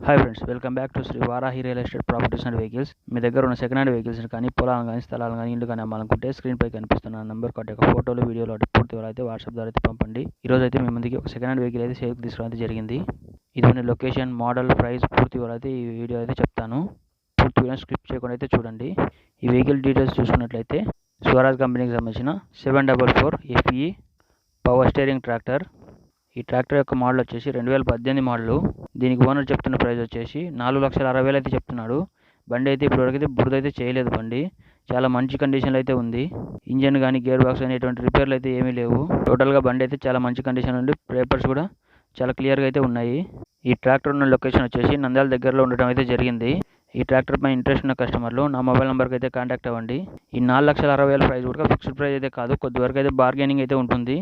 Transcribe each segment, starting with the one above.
Hi friends welcome back to Shri Varahi real estate properties and vehicles మీ దగ్గర ఉన్న second hand vehicles కానీ పొలాలను కానీ స్థలాలు కానీ ఇల్లు కానీ అమ్మాలనుకుంటే స్క్రీన్పై కనిపిస్తున్న నెంబర్ కాట్ యొక్క ఫోటోలు వీడియోలు అటు పూర్తి వివరాలు అయితే వాట్సాప్ ద్వారా అయితే పంపండి. ఈ రోజు అయితే మీ ముందుకి ఒక సెకండ్ హ్యాండ్ వెహికల్ అయితే సేల్కి తీసుకోవడం జరిగింది. ఇది లొకేషన్ మోడల్ ప్రైస్ పూర్తి వివరాలు అయితే ఈ వీడియో అయితే చెప్తాను. పూర్తి వీడియో స్క్రిప్ట్ చేయకుండా అయితే చూడండి. ఈ వెహికల్ డీటెయిల్స్ చూసుకున్నట్లయితే స్వరాజ్ కంపెనీకి సంబంధించిన seven double four FE power steering tractor ఈ ట్రాక్టర్ యొక్క మోడల్ వచ్చేసి రెండు వేల పద్దెనిమిది మోడల్ దీనికి ఓనర్ చెప్తున్న ప్రైస్ వచ్చేసి నాలుగు లక్షల అరవై వేలు అయితే చెప్తున్నాడు. బండి అయితే ఇప్పటివరకు అయితే బురద అయితే చేయలేదు బండి. చాలా మంచి కండిషన్లో అయితే ఉంది. ఇంజన్ కానీ గేర్ బాక్స్ కానీ ఎటువంటి రిపేర్లు అయితే ఏమీ లేవు. టోటల్గా బండి అయితే చాలా మంచి కండిషన్ ఉంది. పేపర్స్ కూడా చాలా క్లియర్గా అయితే ఉన్నాయి. ఈ ట్రాక్టర్ ఉన్న లొకేషన్ వచ్చేసి నంద్యాల దగ్గరలో ఉండటం అయితే జరిగింది. ఈ ట్రాక్టర్ పై ఇంట్రెస్ట్ ఉన్న కస్టమర్లు నా మొబైల్ నెంబర్కి అయితే కాంటాక్ట్ అవ్వండి. ఈ నాలుగు లక్షల అరవై వేల ప్రైస్ కూడా ఫిక్స్డ్ ప్రైస్ అయితే కాదు. కొద్ది వరకు అయితే బార్గెనింగ్ అయితే ఉంటుంది.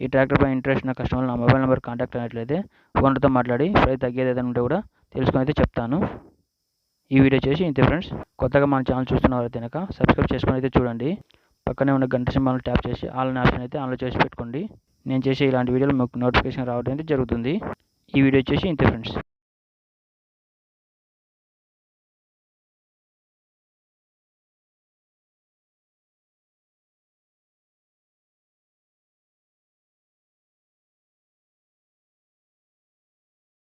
ఈ ట్రాక్టర్పై ఇంట్రెస్ట్ ఉన్న కస్టమర్లు నా మొబైల్ నెంబర్ కాంటాక్ట్ అయినట్లయితే ఓనర్తో మాట్లాడి ప్రైస్ తగ్గేది ఏదైనా ఉంటే కూడా తెలుసుకొని అయితే చెప్తాను. ఈ వీడియో చేసి ఇంతే ఫ్రెండ్స్. కొత్తగా మన ఛానల్ చూస్తున్న వారైతే కనుక సబ్స్క్రైబ్ చేసుకొని అయితే చూడండి. పక్కనే ఉన్న గంట సింబాలను ట్యాప్ చేసి ఆల్ ఆప్షన్ అయితే ఆన్లో చేసి పెట్టుకోండి. నేను చేసే ఇలాంటి వీడియోలు మీకు నోటిఫికేషన్ రావడం అయితే జరుగుతుంది. ఈ వీడియో చేసి ఇంతే ఫ్రెండ్స్.